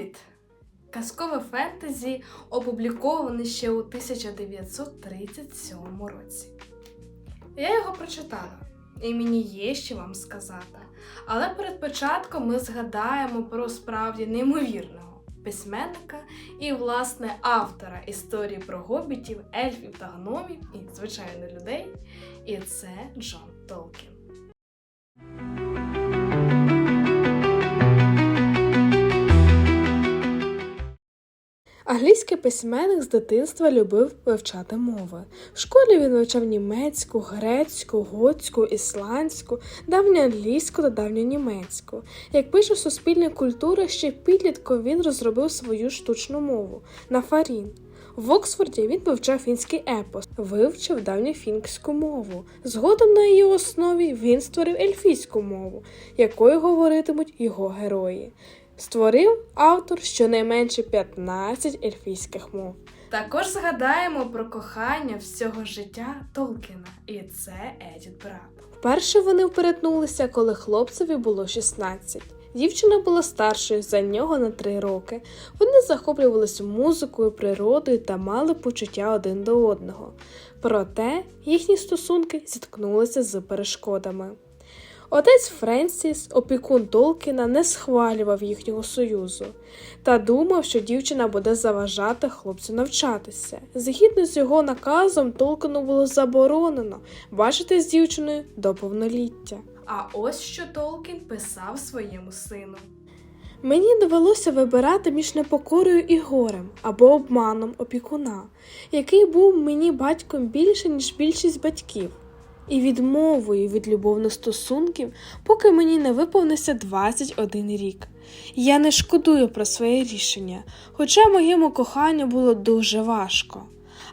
Гобіт. Казкове фентезі опубліковане ще у 1937 році. Я його прочитала, і мені є що вам сказати. Але перед початком ми згадаємо про справді неймовірного письменника і, власне, автора історії про гобітів, ельфів та гномів і, звичайно, людей. І це Джон Толкін. Англійський письменник з дитинства любив вивчати мови. В школі він вивчав німецьку, грецьку, готську, ісландську, давньоанглійську та давньонімецьку. Як пише Суспільна культура, ще підлітком він розробив свою штучну мову нафарін. В Оксфорді він вивчав фінський епос, вивчив давньофінську мову. Згодом на її основі він створив ельфійську мову, якою говоритимуть його герої. Створив автор щонайменше 15 ельфійських мов. Також згадаємо про кохання всього життя Толкіна, і це Едіт Брат. Вперше вони вперетнулися, коли хлопцеві було 16. Дівчина була старшою за нього на три роки. Вони захоплювалися музикою, природою та мали почуття один до одного. Проте їхні стосунки зіткнулися з перешкодами. Отець Френсіс, опікун Толкіна, не схвалював їхнього союзу та думав, що дівчина буде заважати хлопцю навчатися. Згідно з його наказом, Толкіну було заборонено бачити з дівчиною до повноліття. А ось що Толкін писав своєму сину. Мені довелося вибирати між непокорою і горем або обманом опікуна, який був мені батьком більше, ніж більшість батьків і відмовою від любовних стосунків, поки мені не виповнився 21 рік. Я не шкодую про своє рішення, хоча моєму коханню було дуже важко.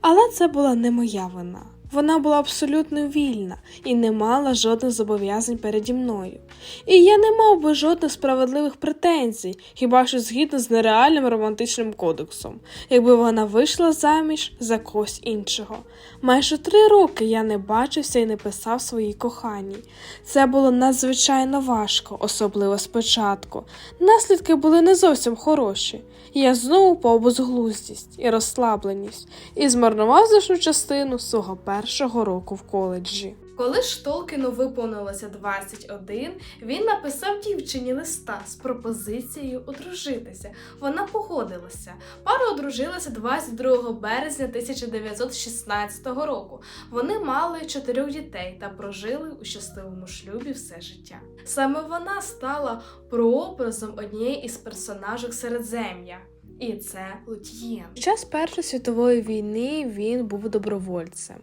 Але це була не моя вина. Вона була абсолютно вільна і не мала жодних зобов'язань переді мною. І я не мав би жодних справедливих претензій, хіба що згідно з нереальним романтичним кодексом, якби вона вийшла заміж за когось іншого. Майже три роки я не бачився і не писав своїй коханій. Це було надзвичайно важко, особливо спочатку. Наслідки були не зовсім хороші. Я знову впав безглуздість і розслабленість і змарнував значну частину свого першого року в коледжі. Коли ж Толкіну виповнилося 21, він написав дівчині листа з пропозицією одружитися. Вона погодилася. Пара одружилася 22 березня 1916 року. Вони мали чотирьох дітей та прожили у щасливому шлюбі все життя. Саме вона стала прообразом однієї із персонажок Середзем'я. І це Лутьєн. Під час Першої світової війни він був добровольцем.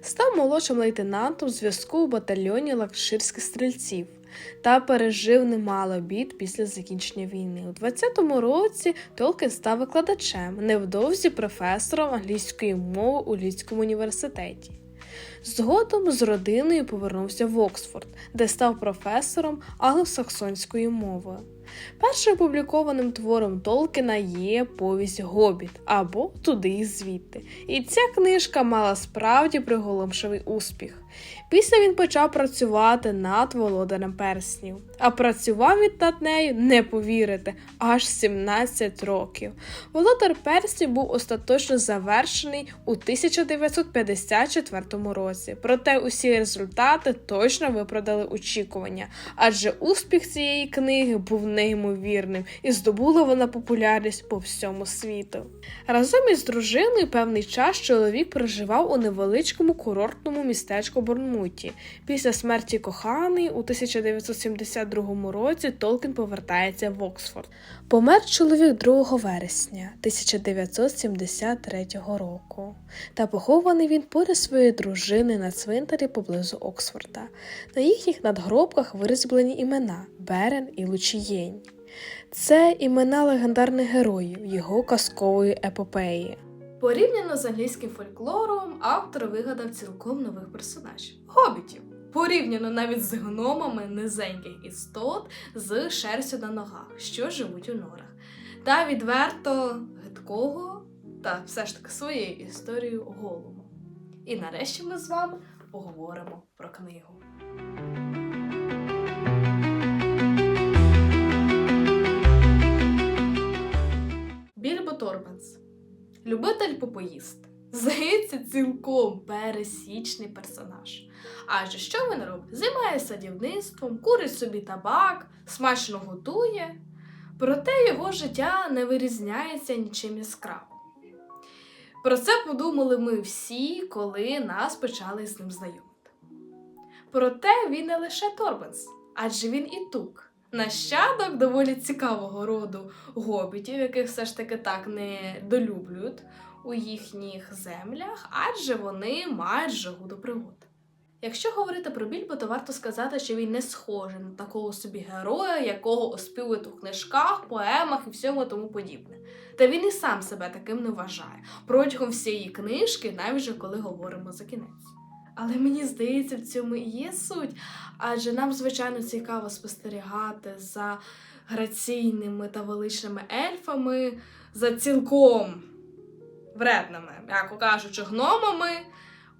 Став молодшим лейтенантом зв'язку у батальйоні лакширських стрільців та пережив немало бід після закінчення війни. У 20-му році Толкін став викладачем, невдовзі професором англійської мови у Львівському університеті. Згодом з родиною повернувся в Оксфорд, де став професором англосаксонської мови. Першим опублікованим твором Толкіна є повість Гобіт або Туди і звідти. І ця книжка мала справді приголомшивий успіх. Після він почав працювати над володарем перснів, а працював він над нею, не повірите, аж 17 років. Володар перснів був остаточно завершений у 1954 році. Проте усі результати точно виправдали очікування, адже успіх цієї книги був неймовірним і здобула вона популярність по всьому світу. Разом із дружиною певний час чоловік проживав у невеличкому курортному містечку Борнмуті. Після смерті коханий у 1972 році Толкін повертається в Оксфорд. Помер чоловік 2 вересня 1973 року, та похований він поряд своєї дружини на цвинтарі поблизу Оксфорда. На їхніх надгробках вирізблені імена Берен і Лучієнь. Це імена легендарних героїв його казкової епопеї. Порівняно з англійським фольклором, автор вигадав цілком нових персонажів гобітів. Порівняно навіть з гномами низеньких істот з шерстю на ногах, що живуть у норах, та відверто гидкого та все ж таки своєю історією голому. І нарешті ми з вами поговоримо про книгу. Торбенс. Любитель попоїсти. Здається, цілком пересічний персонаж. Адже що він робить? Займає садівництвом, курить собі табак, смачно готує. Проте його життя не вирізняється нічим яскравим. Про це подумали ми всі, коли нас почали з ним знайомити. Проте він не лише Торбенс, адже він і тук. Нащадок доволі цікавого роду гобітів, яких все ж таки так не долюблюють у їхніх землях, адже вони мають жагу до пригод. Якщо говорити про Більбо, то варто сказати, що він не схожий на такого собі героя, якого оспівують у книжках, поемах і всьому тому подібне. Та він і сам себе таким не вважає протягом всієї книжки, навіть вже коли говоримо за кінець. Але мені здається, в цьому і є суть, адже нам, звичайно, цікаво спостерігати за граційними та величними ельфами, за цілком вредними, м'яко кажучи, гномами.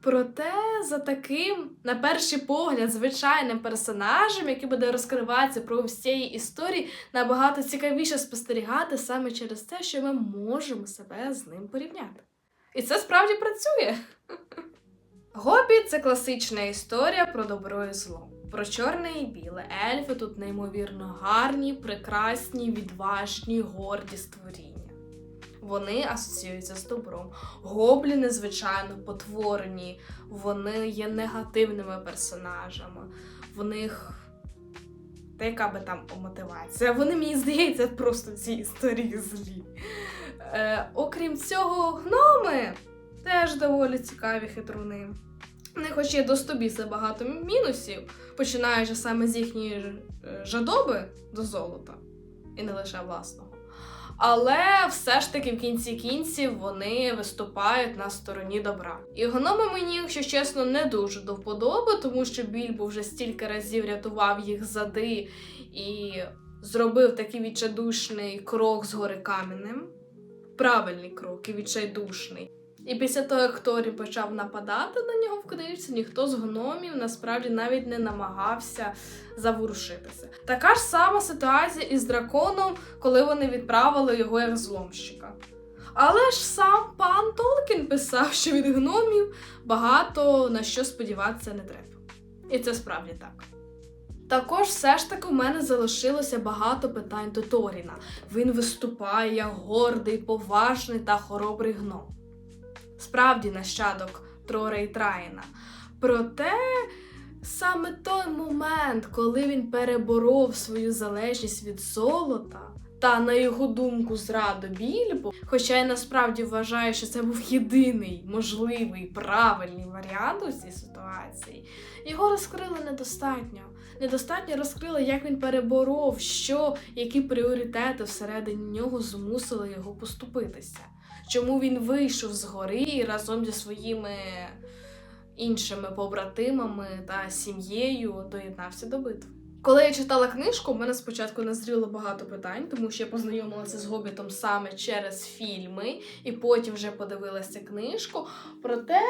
Проте за таким, на перший погляд, звичайним персонажем, який буде розкриватися про всієї історії, набагато цікавіше спостерігати саме через те, що ми можемо себе з ним порівняти. І це справді працює. Гобі це класична історія про добро і зло. Про чорне і біле. Ельфи тут неймовірно гарні, прекрасні, відважні, горді створіння. Вони асоціюються з добром. Гобліни, звичайно, потворені, вони є негативними персонажами. В них. Та яка би там мотивація? Вони, мені здається, просто в цій історії злі. Е, окрім цього, гноми теж доволі цікаві хитруни. В них хоч є до стобіса багато мінусів, починаючи саме з їхньої е, жадоби до золота, і не лише власного. Але все ж таки в кінці кінців вони виступають на стороні добра. І гноми мені, якщо чесно, не дуже до вподоби, тому що Більбо вже стільки разів рятував їх зади і зробив такий відчайдушний крок з гори каменем. Правильний крок і відчайдушний. І після того, як Торі почав нападати на нього в книжці, ніхто з гномів насправді навіть не намагався заворушитися. Така ж сама ситуація із драконом, коли вони відправили його як зломщика. Але ж сам пан Толкін писав, що від гномів багато на що сподіватися не треба. І це справді так. Також все ж таки у мене залишилося багато питань до Торіна. Він виступає як гордий, поважний та хоробрий гном справді нащадок Трора і Траїна. Проте саме той момент, коли він переборов свою залежність від золота. Та, на його думку, зраду Більбо, хоча я насправді вважаю, що це був єдиний можливий правильний варіант у цій ситуації, його розкрили недостатньо. Недостатньо розкрили, як він переборов, що, які пріоритети всередині нього змусили його поступитися чому він вийшов з гори і разом зі своїми іншими побратимами та сім'єю доєднався до битв. Коли я читала книжку, у мене спочатку назріло багато питань, тому що я познайомилася з Гобітом саме через фільми, і потім вже подивилася книжку. Проте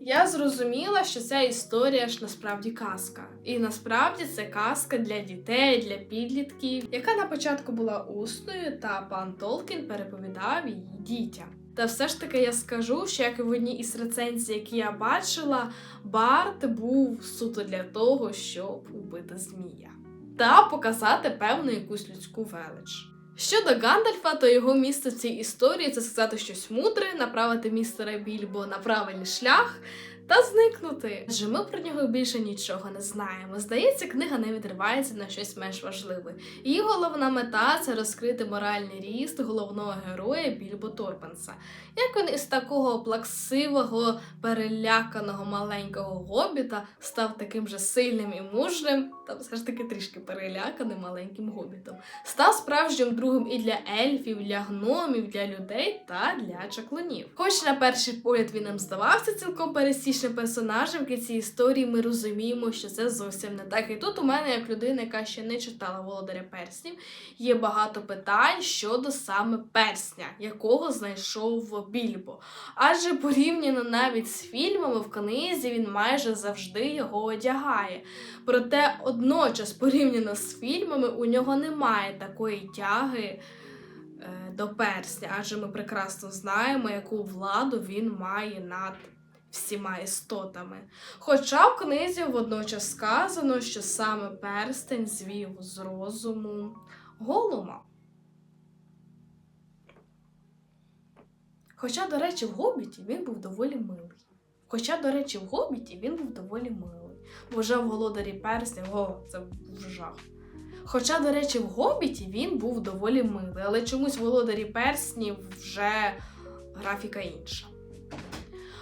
я зрозуміла, що ця історія ж насправді казка. І насправді це казка для дітей, для підлітків, яка на початку була усною, та пан Толкін переповідав її дітям. Та все ж таки я скажу, що як і в одній із рецензій, які я бачила, Барт був суто для того, щоб убити змія та показати певну якусь людську велич. Щодо Гандальфа, то його місце в цій історії це сказати щось мудре, направити містера Більбо на правильний шлях та зникнути. Адже ми про нього більше нічого не знаємо. Здається, книга не відривається на щось менш важливе. Її головна мета це розкрити моральний ріст головного героя Більбо Торпенса. Як він із такого плаксивого, переляканого маленького гобіта став таким же сильним і мужним, та все ж таки трішки переляканим маленьким гобітом. Став справжнім другом і для ельфів, для гномів, для людей та для чаклунів. Хоч на перший погляд він нам здавався цілком пересічним персонажем, в кінці історії ми розуміємо, що це зовсім не так. І тут у мене, як людина, яка ще не читала Володаря Перснів, є багато питань щодо саме персня, якого знайшов Більбо. Адже порівняно навіть з фільмами в книзі він майже завжди його одягає. Проте одночас, порівняно з фільмами, у нього немає такої тяги е, до персня, адже ми прекрасно знаємо, яку владу він має над всіма істотами. Хоча в книзі водночас сказано, що саме перстень звів з розуму голума. Хоча, до речі, в Гобіті він був доволі милий. Хоча, до речі, в Гобіті він був доволі милий. Бо вже в Володарі перснів, о, це був жах. Хоча, до речі, в Гобіті він був доволі милий, але чомусь в Володарі перснів вже графіка інша.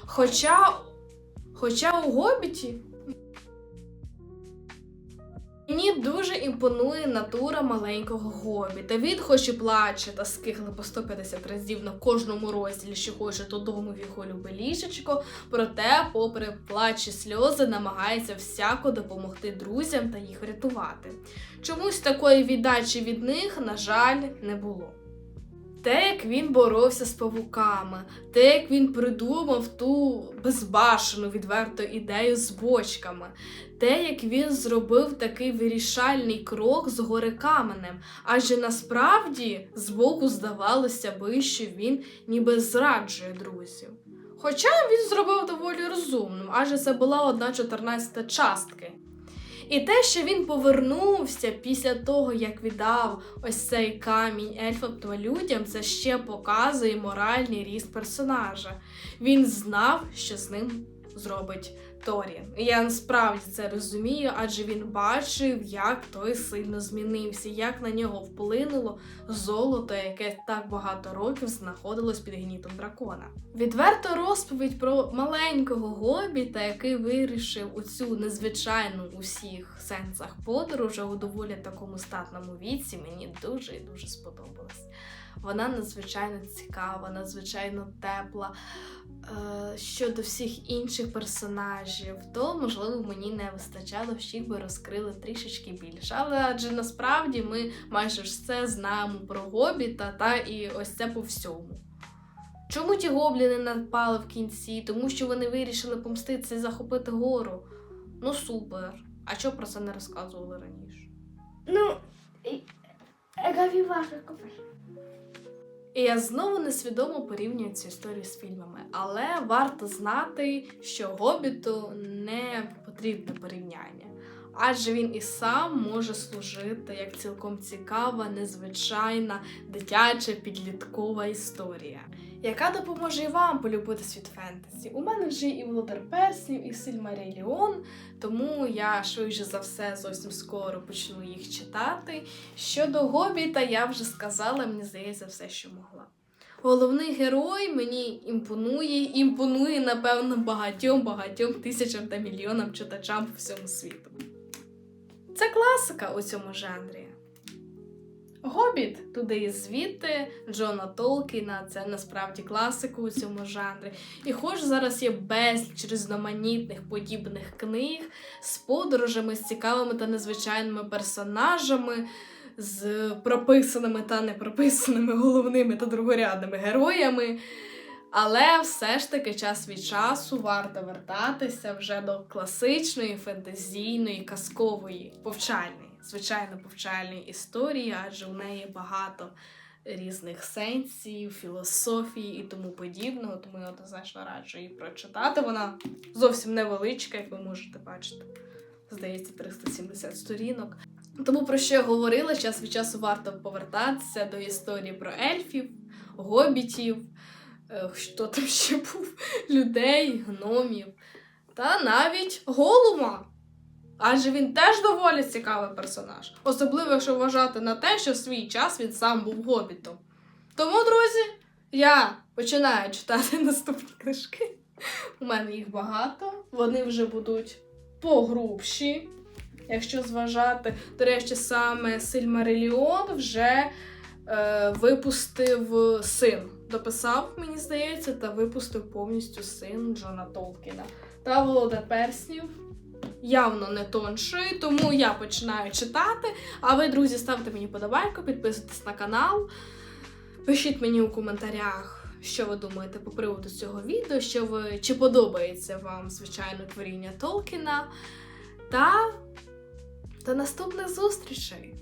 Хоча, хоча у Гобіті Мені дуже імпонує натура маленького гобіта. Він хоч і плаче та скигле по 150 разів на кожному розділі, що хоче додому в його любе ліжечко, проте, попри плач і сльози, намагається всяко допомогти друзям та їх врятувати. Чомусь такої віддачі від них, на жаль, не було. Те, як він боровся з павуками, те, як він придумав ту безбашену відверту ідею з бочками, те, як він зробив такий вирішальний крок з гори каменем, адже насправді збоку здавалося би, що він ніби зраджує друзів. Хоча він зробив доволі розумним, адже це була одна чотирнадцята частки. І те, що він повернувся після того, як віддав ось цей камінь ельфам людям, це ще показує моральний ріст персонажа. Він знав, що з ним зробить Торін. І я насправді це розумію, адже він бачив, як той сильно змінився, як на нього вплинуло золото, яке так багато років знаходилось під гнітом дракона. Відверто розповідь про маленького гобіта, який вирішив у цю незвичайну у всіх сенсах подорож у доволі такому статному віці, мені дуже і дуже сподобалась. Вона надзвичайно цікава, надзвичайно тепла. Е, щодо всіх інших персонажів, то можливо мені не вистачало, всіх би розкрили трішечки більше. Але адже насправді ми майже все знаємо про Гобіта та і ось це по всьому. Чому ті гобліни напали в кінці? Тому що вони вирішили помститися і захопити гору. Ну супер. А чого про це не розказували раніше? Ну, Егаві важко купиш. І я знову несвідомо порівнюю цю історію з фільмами, але варто знати, що Гобіту не потрібне порівняння, адже він і сам може служити як цілком цікава, незвичайна, дитяча підліткова історія, яка допоможе і вам полюбити світ фентезі. У мене вже і Володар Перснів, і Сильмаріліон, тому я швидше за все зовсім скоро почну їх читати. Щодо Гобіта, я вже сказала, мені здається, все, що могла. Головний герой мені імпонує, імпонує, напевно, багатьом, багатьом тисячам та мільйонам читачам по всьому світу. Це класика у цьому жанрі. Гобіт туди і звідти Джона Толкіна, це насправді класика у цьому жанрі. І хоч зараз є безліч різноманітних подібних книг з подорожами, з цікавими та незвичайними персонажами, з прописаними та непрописаними головними та другорядними героями. Але все ж таки час від часу варто вертатися вже до класичної, фентезійної, казкової, повчальної, звичайно, повчальної історії, адже у неї багато різних сенсів, філософії і тому подібного. Тому я однозначно раджу її прочитати. Вона зовсім невеличка, як ви можете бачити. Здається, 370 сторінок. Тому про що я говорила, час від часу варто повертатися до історії про ельфів, гобітів, е, хто там ще був, людей, гномів, та навіть голума. Адже він теж доволі цікавий персонаж, особливо якщо вважати на те, що в свій час він сам був гобітом. Тому, друзі, я починаю читати наступні книжки. У мене їх багато, вони вже будуть погрубші. Якщо зважати, до речі, саме Сильмариліон вже е, випустив син. Дописав, мені здається, та випустив повністю син Джона Толкіна. Та Володар Перснів явно не тонший, тому я починаю читати. А ви, друзі, ставте мені подобайку, підписуйтесь на канал, пишіть мені у коментарях. Що ви думаєте по приводу цього відео? Що ви чи подобається вам звичайно творіння Толкіна? Та до наступних зустрічей!